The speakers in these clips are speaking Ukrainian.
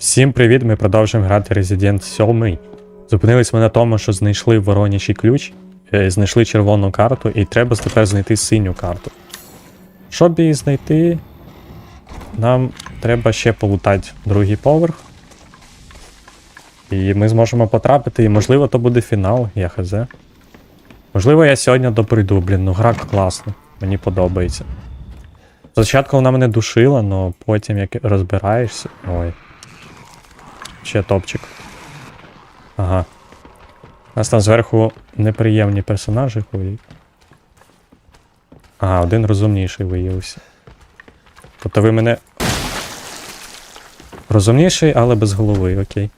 Всім привіт! Ми продовжуємо грати Resident 7. Зупинились ми на тому, що знайшли воронячий ключ, е, знайшли червону карту, і треба тепер знайти синю карту. Щоб її знайти, нам треба ще полутати другий поверх. І ми зможемо потрапити, і можливо то буде фінал, я хз. Можливо, я сьогодні доприйду, блін, ну гра класна, мені подобається. Спочатку вона мене душила, але потім як розбираєшся. Ой. Ще топчик. Ага. У нас там зверху неприємні персонажі ходять. Ага, один розумніший виявився. Тобто ви мене. Розумніший, але без голови, окей.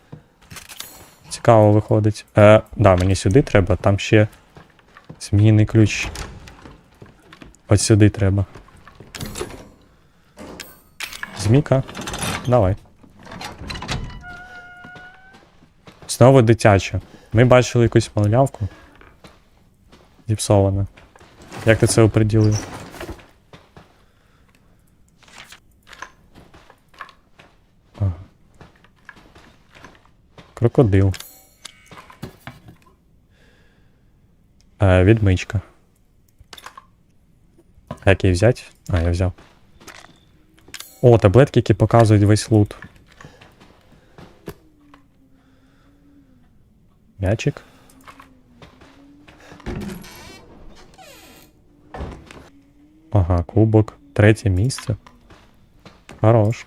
Цікаво виходить. Е, да, мені сюди треба, там ще змінний ключ. От сюди треба. Зміка. Давай. Знову дитяча. Ми бачили якусь малявку. Зіпсована. Як ти це оприділив? Крокодил. Е, відмичка. Як її взяти? А, я взяв. О, таблетки, які показують весь лут. Мячик. Ага, кубок. Третє місце. Хорош.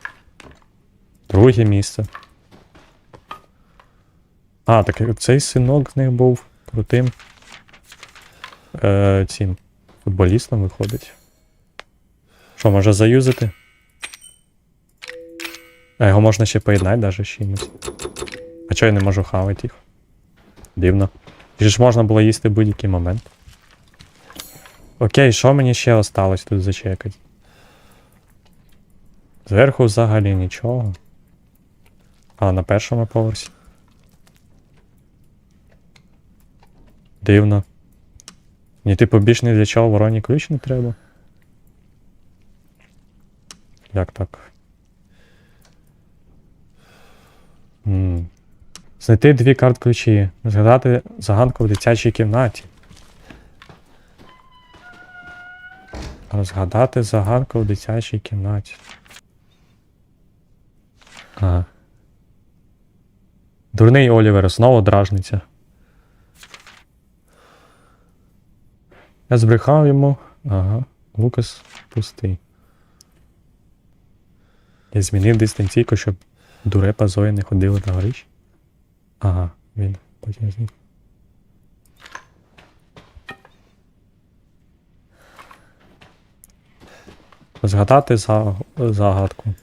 Друге місце. А, так цей синок з них був крутим. Е, цим футболістом виходить. Що, може заюзати? А його можна ще поєднати з чимось. А чого я не можу хавати їх? Дивно. Чи ж можна було їсти будь-який момент. Окей, що мені ще осталось тут зачекати? Зверху взагалі нічого. А на першому поверсі. Дивно. Мені типу більш не для чого вороні ключ не треба. Як так? М. Знайти дві карт ключі. Згадати загадку в дитячій кімнаті. Розгадати загадку в дитячій кімнаті. Ага. Дурний Олівер знову дражниця. Я збрехав йому. Ага. Лукас пустий. Я змінив дистанційку, щоб дурепа Зоя не ходила на горищ. Ага, він потім зник. Згадати загадку.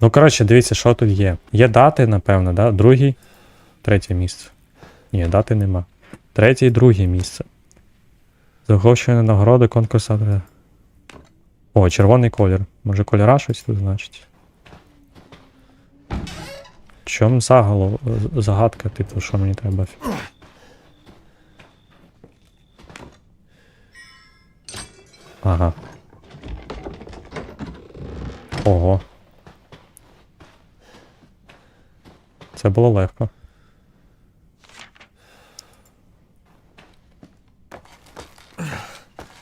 Ну, коротше, дивіться, що тут є. Є дати, напевно, да? Другий, третє місце. Ні, дати нема. Третє і друге місце. Заголошена нагорода конкурсу. О, червоний колір. Може кольора щось тут значить. Чом заголов... загадка, типу, що мені треба? Ага. Ого. Це було легко.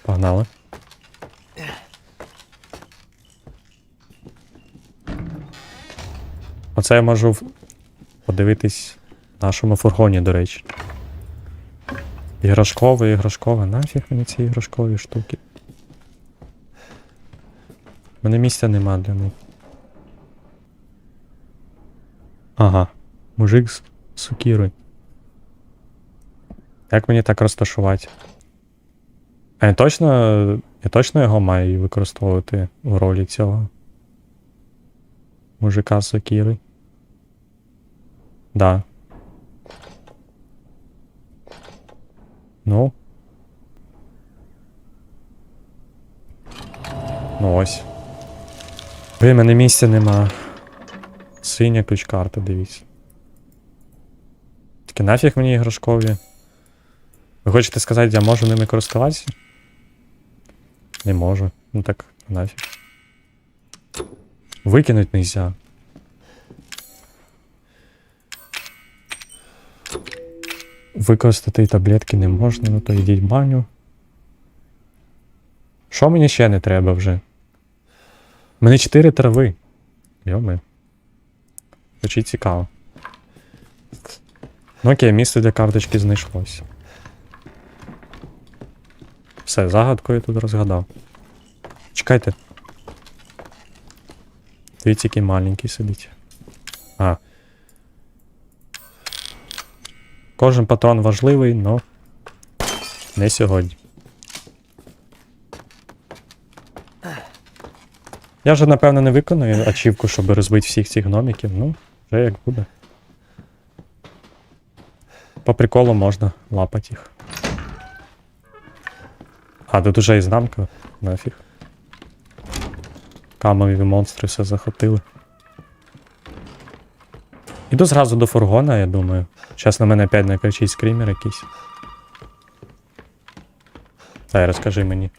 Погнали. Оце я можу подивитись нашому фургоні, до речі. Іграшкове, іграшкове. Нафіг мені ці іграшкові штуки. У мене місця нема для них. Ага. Мужик з сукірою. Як мені так розташувати? А я точно. Я точно його маю використовувати в ролі цього. Мужика з сокіри. Да. Ну. Ну ось. Блін, мене місця нема. Синя ключ-карта, дивіться. Таке нафіг мені іграшкові. Ви хочете сказати, я можу ними користуватися? Не можу. Ну так, нафіг. Викинуть нельзя. Використати таблетки не можна, ну то йдіть в баню. Що мені ще не треба вже? У мене 4 трави. Йоми. Очень цікаво. Ну окей, місце для карточки знайшлось. Все, загадку я тут розгадав. Чекайте. Дивіться, який маленький сидить. А. Кожен патрон важливий, но не сьогодні. Я вже, напевно, не виконую ачівку, щоб розбити всіх цих гноміків. Ну, вже як буде. По приколу можна лапати їх. А, тут уже і знамка, нафіг. Камові монстри все захопили. Іду зразу до фургона, я думаю. Зараз на мене опять накричить скрімер якийсь. Дай, розкажи мені.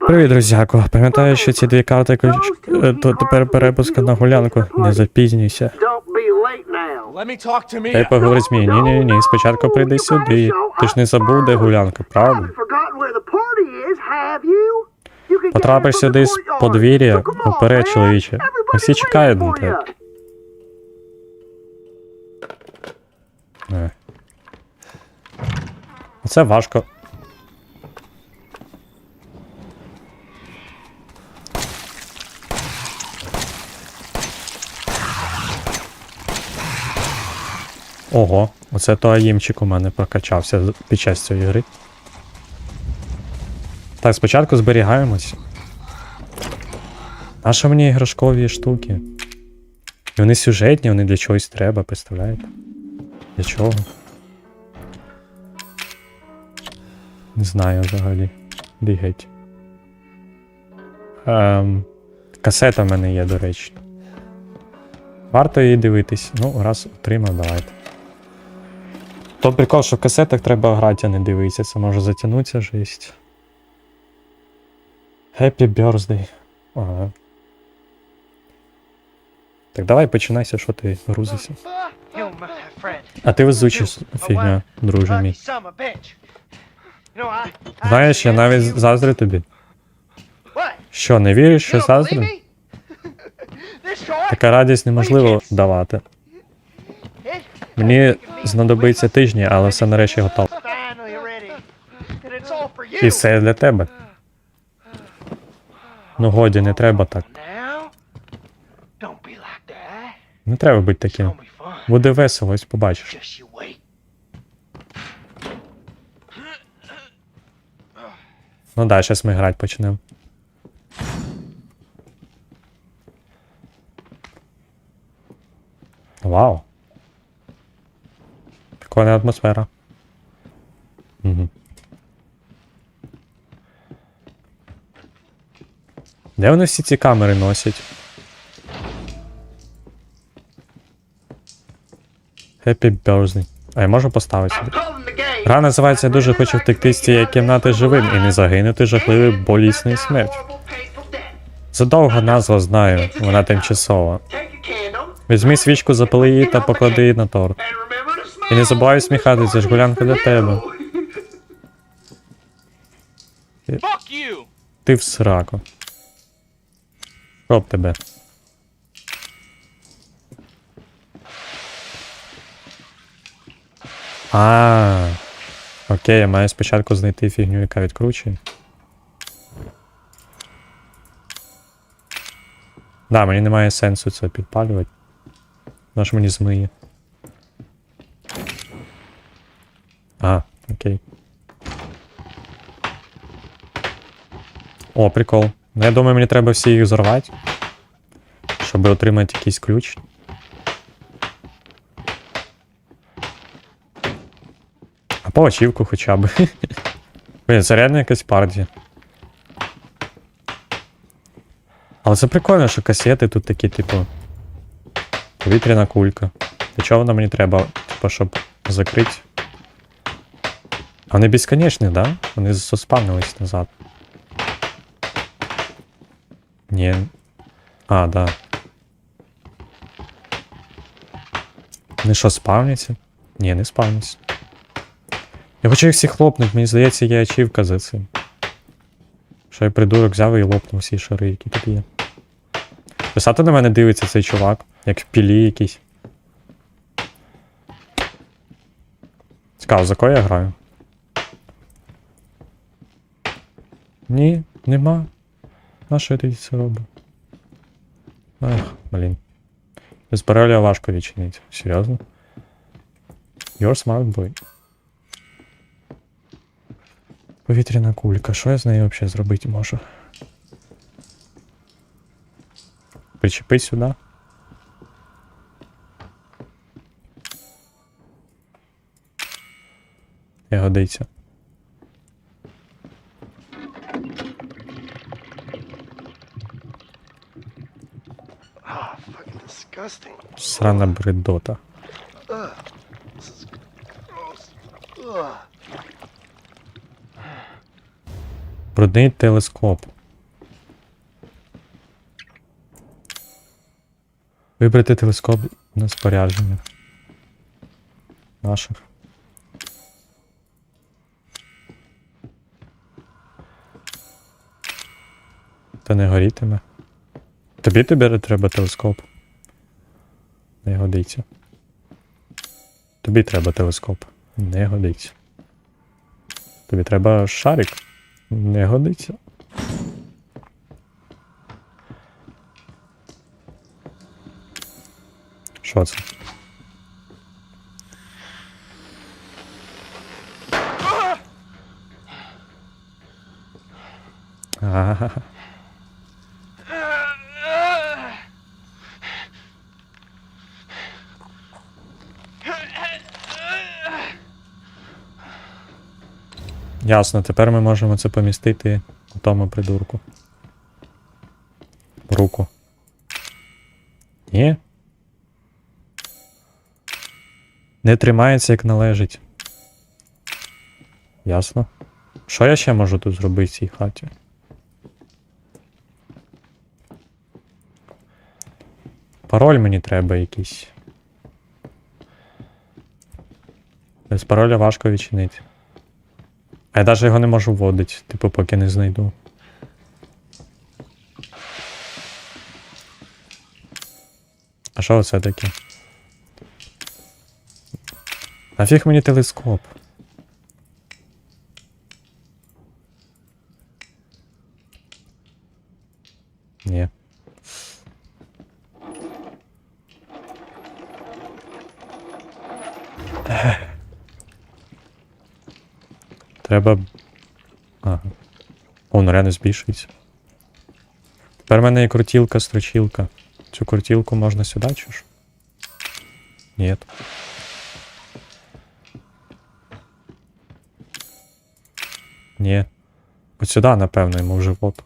Привіт, друзяко. Пам'ятаю, що ці дві карти ключ... е, то тепер перепуск на гулянку. Не запізнюйся. Дай поговори з мені. Ні, ні, ні. Спочатку прийди сюди. Ти ж не забув, де гулянка, правда? Потрапиш сюди з подвір'я. Man. чоловіче. Всі чекають на тебе. you. Е. Це важко. Ого, оце то аїмчик у мене прокачався під час цієї гри. Так, спочатку зберігаємось. А що мені іграшкові штуки? І вони сюжетні, вони для чогось треба, представляєте? Для чого? Не знаю взагалі. Бігать. Ем, касета в мене є, до речі. Варто її дивитись. Ну, раз отримав, давайте. То прикол, що в касетах треба грати, а не дивитися. Це може затягнутися жесть. Happy birthday. Ага. Так давай починайся, що ти грузишся. А ти везучий фігня, друже мій. Знаєш, я навіть заздрю тобі. Що, не віриш, що заздрю? Така радість неможливо давати. Мені знадобиться тижні, але все нарешті готово. you. І все для тебе. Ну годі, не треба так. Не треба бути таким. Буде весело, ось побачиш. Ну да, зараз ми грати почнемо. Вау. Прикольна атмосфера. Угу. Де вони всі ці камери носять? Happy birthday. А я можу поставити сюди? Гра називається «Я дуже хочу втекти з цієї кімнати живим і не загинути жахливою болісною смертю. Задовга назва знаю, вона тимчасова. Візьми свічку, запали її та поклади її на торт. І не забувай сміхатися, ж гулянка для тебе. Ти в сраку. Щоб тебе. А. Окей, я маю спочатку знайти фігню, яка відкручує. Да, мені немає сенсу це підпалювати. Вона ж мені змиє. А, окей. О, прикол. Ну, я думаю, мені треба всі їх взорвати. Щоб отримати якийсь ключ. А по очівку хоча б. Блін, це реально якась партія. Але це прикольно, що касети тут такі, типу. Повітряна кулька. Для чого вона мені треба? Типу, щоб закрити. А вони безконечні, да? Вони заспавнились назад. Ні. А, да. Вони що, спавняться? Ні, не спавняться. Я хочу їх всіх хлопнути, мені здається, є ачівка за цим. Що я придурок взяв і лопнув всі шари, які тут є. Писати на мене дивиться цей чувак, як в пілі якийсь. Цікаво, за кого я граю? Ні, нема. На що я тоді це роблю? Ах, блін. Без пароля важко відчинити. Серйозно? Your smart boy. Повітряна кулька. Що я з нею взагалі зробити можу? Причепить сюди. Не годиться. Ah. Срана бредота. Брудний телескоп. Вибрати телескоп на спорядження. Наших. Та не горітиме. Тобі тобі треба телескоп. Не годиться. Тобі треба телескоп. Не годиться. Тобі треба шарик. Не годиться. Що це? Ага. Ясно, тепер ми можемо це помістити у тому придурку. Руку. Ні? Не тримається як належить. Ясно. Що я ще можу тут зробити в цій хаті? Пароль мені треба якийсь. Без пароля важко відчинити. А я навіть його не можу вводити, типу, поки не знайду. А що це таке? Нафіг мені телескоп? Ні. Треба. Ага. О, воно реально збільшується. Тепер в мене є крутілка, строчілка. Цю крутілку можна сюди чи ж? Ні. Ні. От сюди, напевно, йому в живот.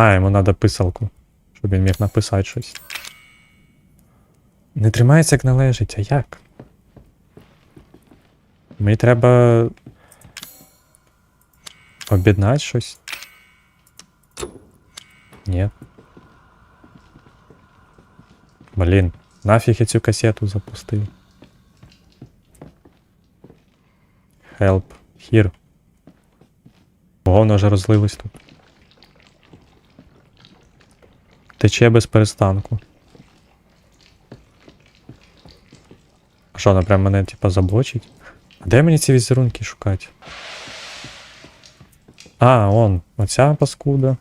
А, йому треба писалку, щоб він міг написати щось. Не тримається як належить, а як? Мені треба. Об'єднати щось. Ні. Блін, нафіг я цю касету запустив. Help. Here. Ого, воно вже розлилось тут. Тече без перестанку. А що, вона прям мене типа заблочить? А де мені ці візерунки шукати? А, он, оця паскуда.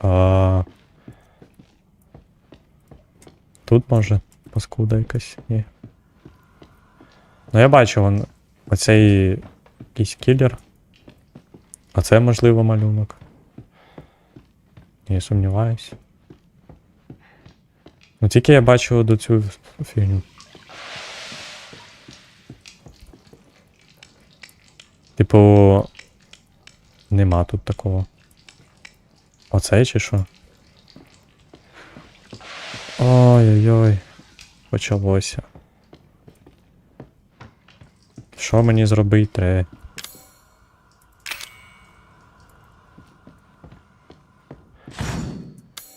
А... Тут може паскуда якась, ні. Ну я бачу, вон оцей якийсь кілер. А це можливо малюнок. Не сумніваюсь. Ну тільки я бачу до цю фігню. Типу. Нема тут такого. Оцей чи що? Ой-ой-ой. Почалося. Що мені зробити треба?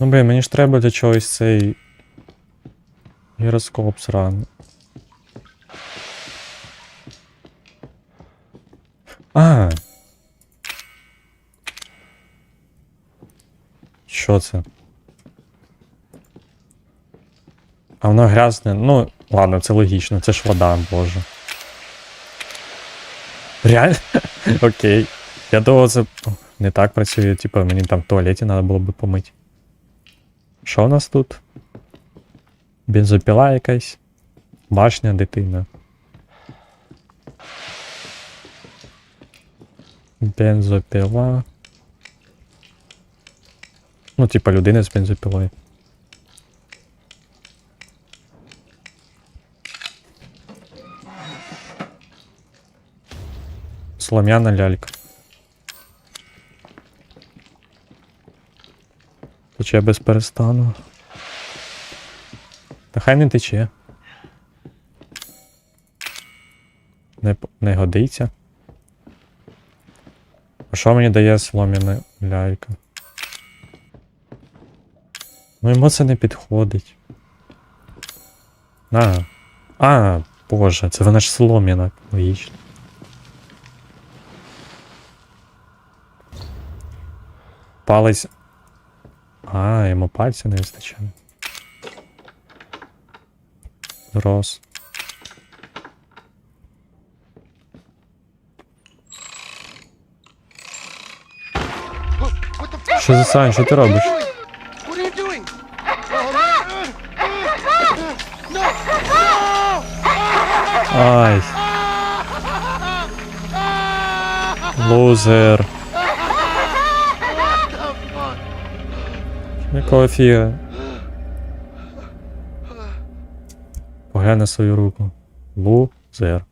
Ну блін, мені ж треба для чогось цей гіроскоп сраний. А. Що це? А воно грязне. Ну, ладно, це логічно, це ж вода, боже. Реально? Окей. Я думав, це не так працює, типу, мені там в туалеті треба було би помити. Що у нас тут? Бензопіла якась. Башня дитина. Бензопіла. Ну, типа людина з бензопілою. Солом'яна лялька. Тече без перестану. Та хай не тече. Не, не годиться. А що мені дає солом'яна лялька? Ну йому це не підходить. А. А, боже, це вона ж солом'яна, логічно. Палець. А, йому пальця не вистачає. Рос. What? Що за Сань, що ти робиш? What are Якого фіга? Поглянь свою руку. Лузер.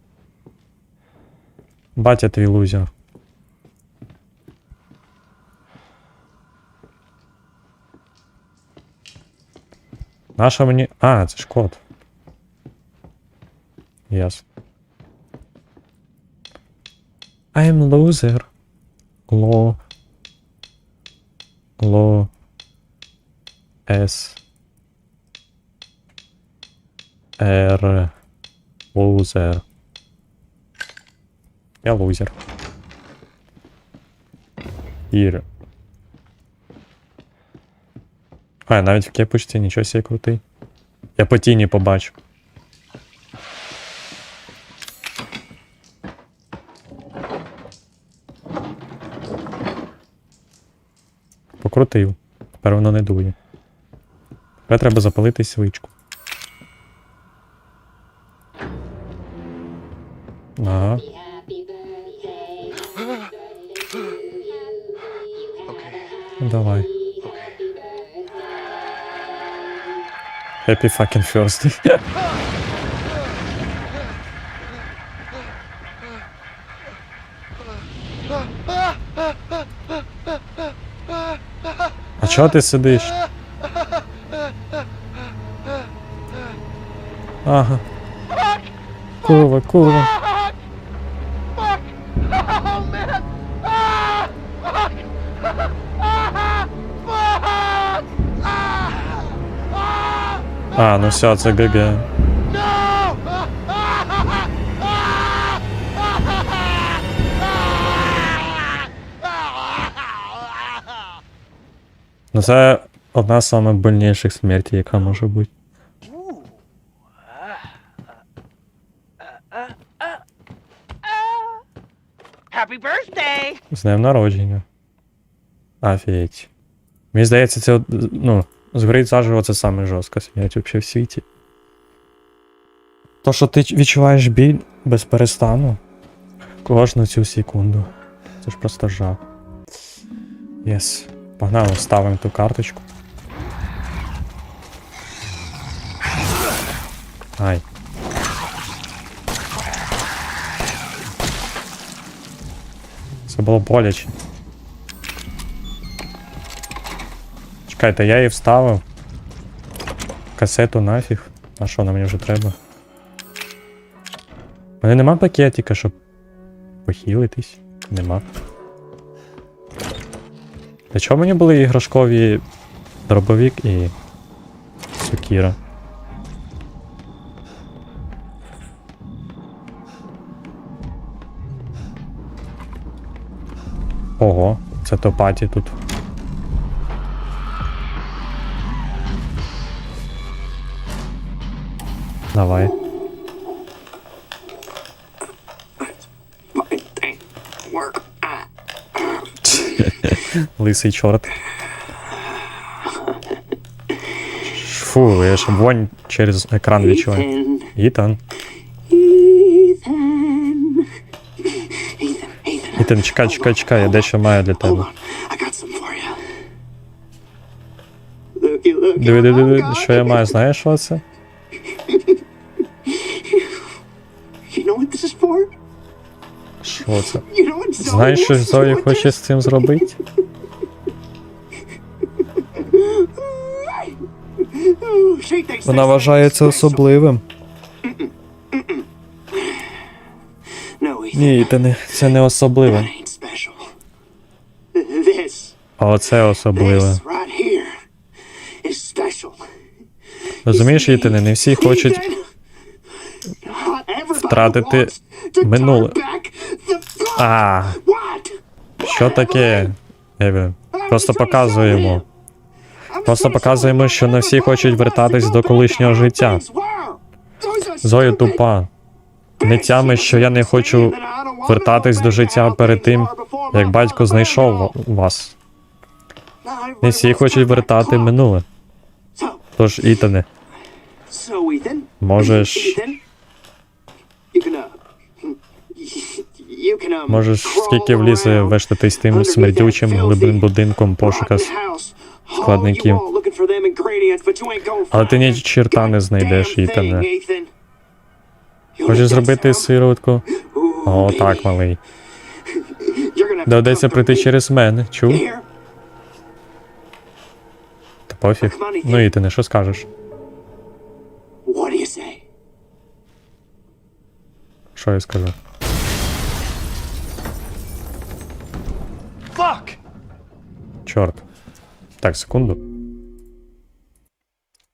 Батя твій лузер. Наша мені. А, це ж код. Ясно. I'm loser. Ло. Ло. С. Р. Лузер. Я лузер. Ір. А, навіть в кепочці нічого себе крутий. Я по тіні побачу. Покрутив. Тепер воно не дує. Тепер треба запалити свічку. Ага. Давай. Happy fucking Thursday. А чого ти сидиш? Ага. Курва, курва. А, ну все, это ГГ. Но ну, это одна из самых больнейших смертей, яка может быть. Happy birthday! З днем народження. Офігеть. Мені здається, це, ну, згорить заживо це саме жорстко смерть взагалі в світі. То, що ти відчуваєш біль без перестану кожну цю секунду. Це ж просто жах. Єс. Погнали, ставимо ту карточку. Ай. Це було боляче. Чекайте, я її вставив. Касету нафіг. А що нам мені вже треба? У мене нема пакетика, щоб похилитись. Нема. Для чого мені були іграшкові дробовік і сокіра? Ого, це топаті тут. Давай. Лисий чорт. Фу, я ж вонь через екран відчуваю. Ітан. Ітан, чекай, чекай, чекай, я дещо маю для тебе. Диви, диви, диви, що я маю, знаєш, що це? Що це? Знаєш, що with хоче з цим зробити? Вона this вважає це особливим. Ні, та не, це не особливе. оце особливе. Розумієш, Ітане, не всі хочуть втратити минуле. А, що таке? Еве, просто показуємо. Просто показуємо, що не всі хочуть вертатись до колишнього життя. Зоя тупа. Не тями, що я не хочу вертатись до життя перед тим, як батько знайшов вас. Не всі хочуть вертати минуле. Тож, Ітане, Можеш- можеш скільки влізе вештатись тим смердючим глибин будинком пошука складників. Але ти ні черта не знайдеш, Ітане. Хочеш зробити сиротку? О, так, малий. Доведеться прийти через мене, чув? Та пофіг. Ну, Ітане, що скажеш? What do you say? Що я скажу? Чорт. Так, секунду.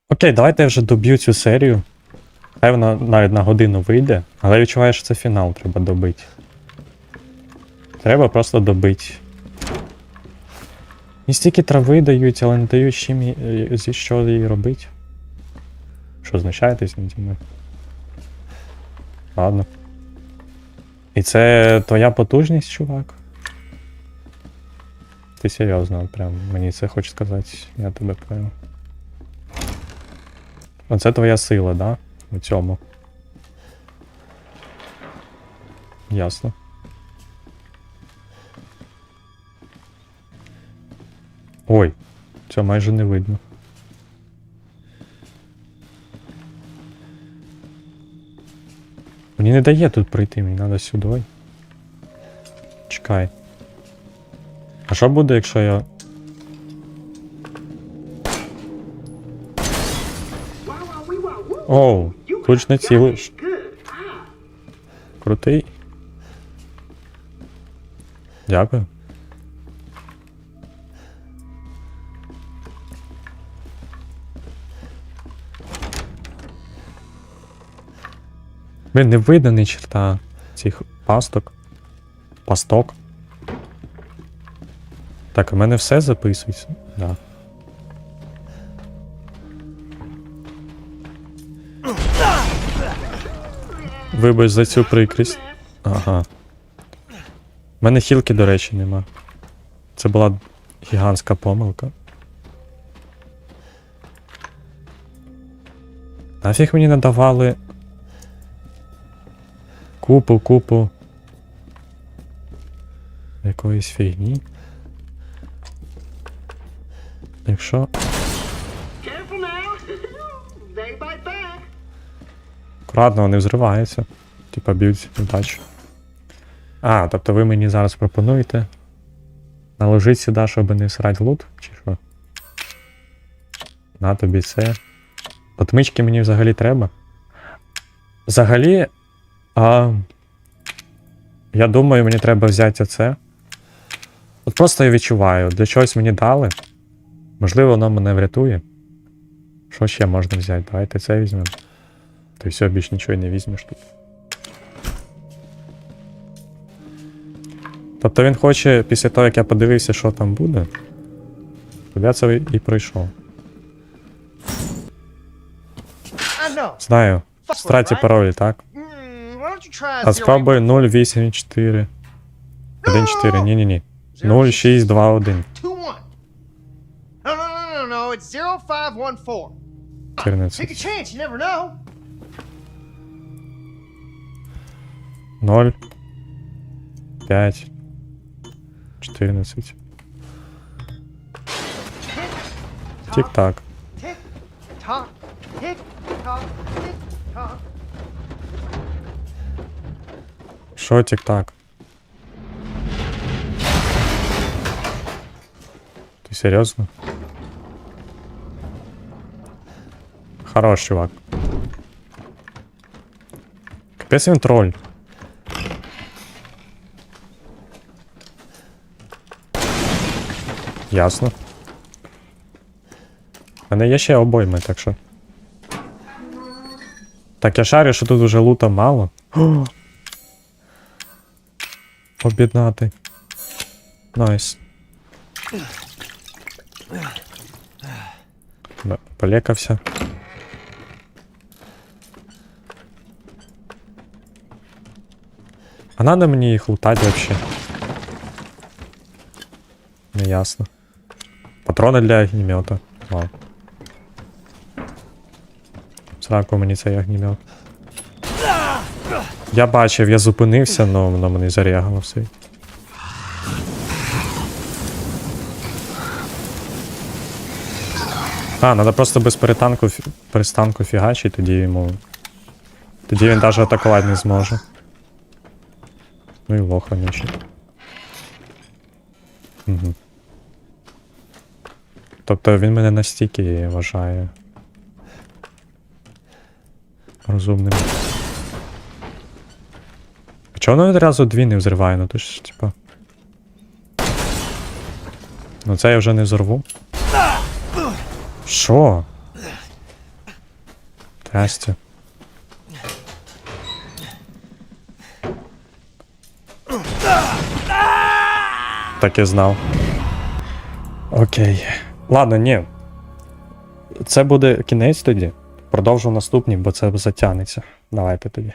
Окей, давайте я вже доб'ю цю серію. Хай вона навіть на годину вийде, але я відчуваю, що це фінал треба добити. Треба просто добити. Мені стільки трави дають, але не дають чим її- зі що її робити. Що знущаєтесь наді мною? Ладно. І це твоя потужність, чувак? Ти серйозно, прям мені це хочеш сказати, я тебе понял. Оце твоя сила, да? У цьому. Ясно. Ой, цього майже не видно. Мені не дає тут пройти, мені треба сюди. Чекай. А що буде, якщо я. Оу, ж цілиш. Крутий. Дякую. Блін, не видно ні черта цих пасток. Пасток. Так, у мене все записується? Да. Вибач за цю прикрість. Ага. У мене хілки, до речі, нема. Це була гігантська помилка. Нафіг мені надавали купу, купу якоїсь фігні. Якщо. Аккуратно, вони взриваються. Типа б'ють удачу. А, тобто ви мені зараз пропонуєте наложити сюди, щоб не срать лут, чи що? На тобі це. Отмички мені взагалі треба. Взагалі. А, я думаю, мені треба взяти це. От просто я відчуваю, для чогось мені дали. Можливо, воно мене врятує. Що ще можна взяти? Давайте це візьмемо. Ти все, більш ничего не возьмешь тут. Тобто він хоче, після того, як я подивився, що там буде, туди це і прийшов. Знаю. Страті паролі, так? А спробуй 084. 1-4, ні-ні-ні. 0621. 14. 0. 5. 14. Тік-так. Tick tock, tick tock, tick tock. Що тік-так? Ти серйозно? Хорош, чувак. Капець він троль. Ясно. У мене є ще обойми, так що. Так, я шарю, що тут уже лута мало. О! Об'єднати. Найс. Да, Полекався. А надо мені їх лутати вообще? Не ясно. Патрони для огнемета. Вау. Сраку мені цей огнемет. Я бачив, я зупинився, але воно мене зарягало все. А, треба просто без перетанку, перестанку фігачить, тоді йому. Тоді він навіть атакувати не зможе. Ну і лох вонючий. Угу. Тобто він мене настільки вважає. Розумним. А чого воно одразу дві не взриває? Ну то ж, типа. Ну це я вже не взорву. Що? Здрасте. Так і знав. Окей. Ладно, ні. Це буде кінець тоді. Продовжу наступні, бо це затягнеться. Давайте тоді.